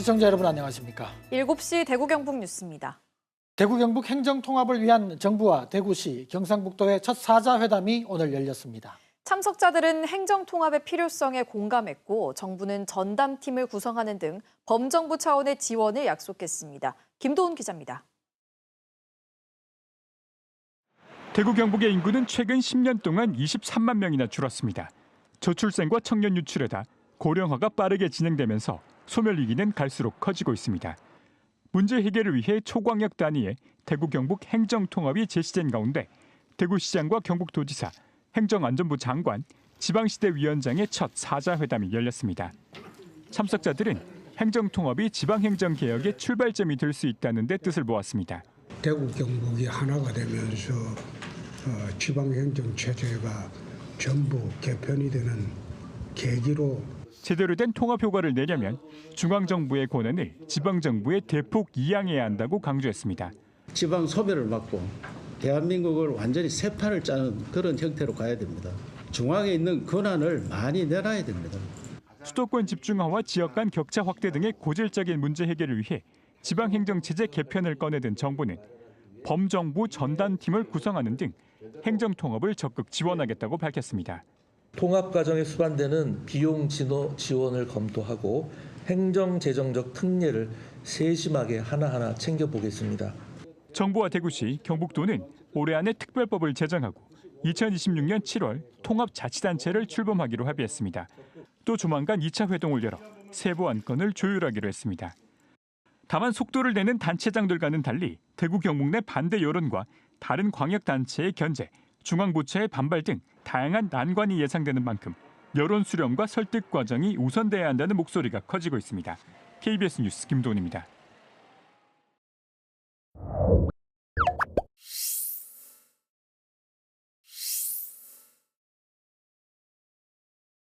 시청자 여러분 안녕하십니까? 7시 대구 경북 뉴스입니다. 대구 경북 행정 통합을 위한 정부와 대구시, 경상북도의 첫 사자 회담이 오늘 열렸습니다. 참석자들은 행정 통합의 필요성에 공감했고 정부는 전담팀을 구성하는 등 범정부 차원의 지원을 약속했습니다. 김도훈 기자입니다. 대구 경북의 인구는 최근 10년 동안 23만 명이나 줄었습니다. 저출생과 청년 유출에다 고령화가 빠르게 진행되면서 소멸 위기는 갈수록 커지고 있습니다. 문제 해결을 위해 초광역 단위의 대구 경북 행정 통합이 제시된 가운데 대구시장과 경북도지사, 행정안전부 장관, 지방시대 위원장의 첫 사자 회담이 열렸습니다. 참석자들은 행정 통합이 지방행정 개혁의 출발점이 될 수 있다는 데 뜻을 모았습니다. 대구 경북이 하나가 되면서 어, 지방행정 체제가 전부 개편이 되는 계기로 제대로 된 통합 효과를 내려면 중앙 정부의 권한을 지방 정부에 대폭 이양해야 한다고 강조했습니다. 지방 소멸을 막고 대한민국을 완전히 새 판을 짜는 그런 형태로 가야 됩니다. 중앙에 있는 권한을 많이 내놔야 됩니다. 수도권 집중화와 지역 간 격차 확대 등의 고질적인 문제 해결을 위해 지방 행정 체제 개편을 꺼내든 정부는 범정부 전담팀을 구성하는 등 행정 통합을 적극 지원하겠다고 밝혔습니다. 통합 과정에 수반되는 비용 진호 지원을 검토하고 행정 재정적 특례를 세심하게 하나하나 챙겨보겠습니다. 정부와 대구시, 경북도는 올해 안에 특별법을 제정하고 2026년 7월 통합자치단체를 출범하기로 합의했습니다. 또 조만간 2차 회동을 열어 세부 안건을 조율하기로 했습니다. 다만 속도를 내는 단체장들과는 달리 대구 경북 내 반대 여론과 다른 광역단체의 견제, 중앙부처의 반발 등 다양한 난관이 예상되는 만큼 여론 수렴과 설득 과정이 우선돼야 한다는 목소리가 커지고 있습니다. KBS 뉴스 김도훈입니다.